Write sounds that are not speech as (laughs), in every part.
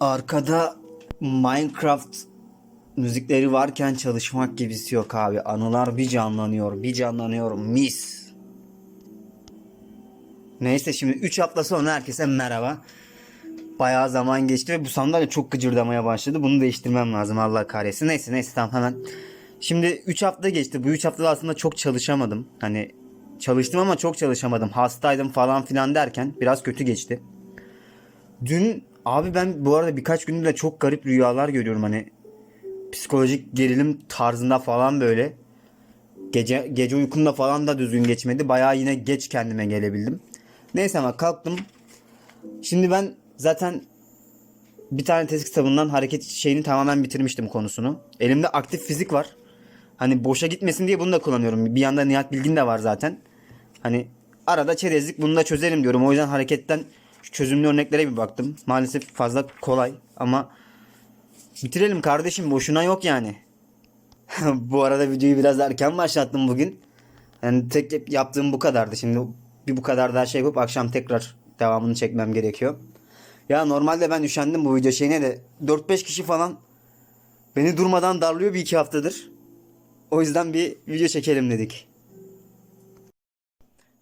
Arkada Minecraft müzikleri varken çalışmak gibisi yok abi. Anılar bir canlanıyor, bir canlanıyor. Mis. Neyse şimdi 3 hafta sonra herkese merhaba. Bayağı zaman geçti ve bu sandalye çok gıcırdamaya başladı. Bunu değiştirmem lazım Allah kahretsin. Neyse neyse tamam hemen. Şimdi 3 hafta geçti. Bu 3 haftada aslında çok çalışamadım. Hani çalıştım ama çok çalışamadım. Hastaydım falan filan derken biraz kötü geçti. Dün abi ben bu arada birkaç gündür de çok garip rüyalar görüyorum hani psikolojik gerilim tarzında falan böyle. Gece gece uykumda falan da düzgün geçmedi. Bayağı yine geç kendime gelebildim. Neyse ama kalktım. Şimdi ben zaten bir tane test kitabından hareket şeyini tamamen bitirmiştim konusunu. Elimde aktif fizik var. Hani boşa gitmesin diye bunu da kullanıyorum. Bir yanda Nihat Bilgin de var zaten. Hani arada çerezlik bunu da çözerim diyorum. O yüzden hareketten çözümlü örneklere bir baktım. Maalesef fazla kolay ama bitirelim kardeşim boşuna yok yani. (laughs) bu arada videoyu biraz erken başlattım bugün. Yani tek yaptığım bu kadardı. Şimdi bir bu kadar daha şey yapıp akşam tekrar devamını çekmem gerekiyor. Ya normalde ben üşendim bu video şeyine de 4-5 kişi falan beni durmadan darlıyor bir iki haftadır. O yüzden bir video çekelim dedik.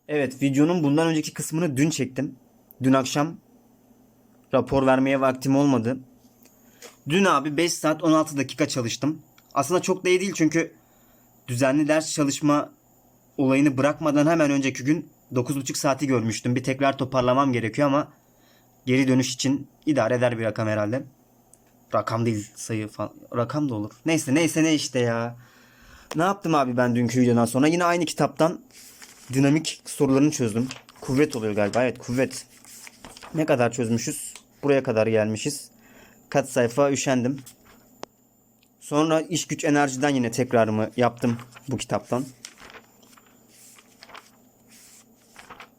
Evet videonun bundan önceki kısmını dün çektim. Dün akşam rapor vermeye vaktim olmadı. Dün abi 5 saat 16 dakika çalıştım. Aslında çok da iyi değil çünkü düzenli ders çalışma olayını bırakmadan hemen önceki gün 9,5 saati görmüştüm. Bir tekrar toparlamam gerekiyor ama geri dönüş için idare eder bir rakam herhalde. Rakam değil sayı falan. Rakam da olur. Neyse neyse ne işte ya. Ne yaptım abi ben dünkü videodan sonra? Yine aynı kitaptan dinamik sorularını çözdüm. Kuvvet oluyor galiba. Evet kuvvet. Ne kadar çözmüşüz? Buraya kadar gelmişiz. Kaç sayfa üşendim. Sonra iş güç enerjiden yine tekrarımı yaptım bu kitaptan.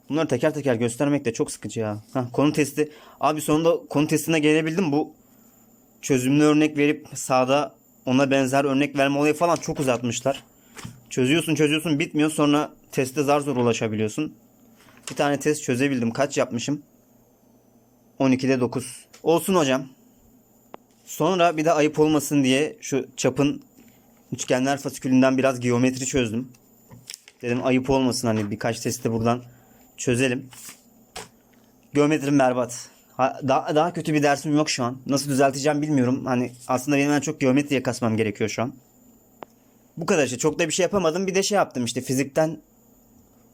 Bunları teker teker göstermek de çok sıkıcı ya. Heh, konu testi. Abi sonunda konu testine gelebildim. Bu çözümlü örnek verip sağda ona benzer örnek verme olayı falan çok uzatmışlar. Çözüyorsun çözüyorsun bitmiyor sonra teste zar zor ulaşabiliyorsun. Bir tane test çözebildim. Kaç yapmışım? 12'de 9. Olsun hocam. Sonra bir de ayıp olmasın diye şu çapın üçgenler fasikülünden biraz geometri çözdüm. Dedim ayıp olmasın hani birkaç testi buradan çözelim. Geometrim berbat. Ha, daha, daha kötü bir dersim yok şu an. Nasıl düzelteceğim bilmiyorum. Hani aslında benim en çok geometriye kasmam gerekiyor şu an. Bu kadar işte. Çok da bir şey yapamadım. Bir de şey yaptım işte fizikten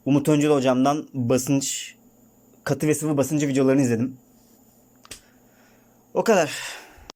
Umut Öncül hocamdan basınç katı ve sıvı basıncı videolarını izledim. O kadar.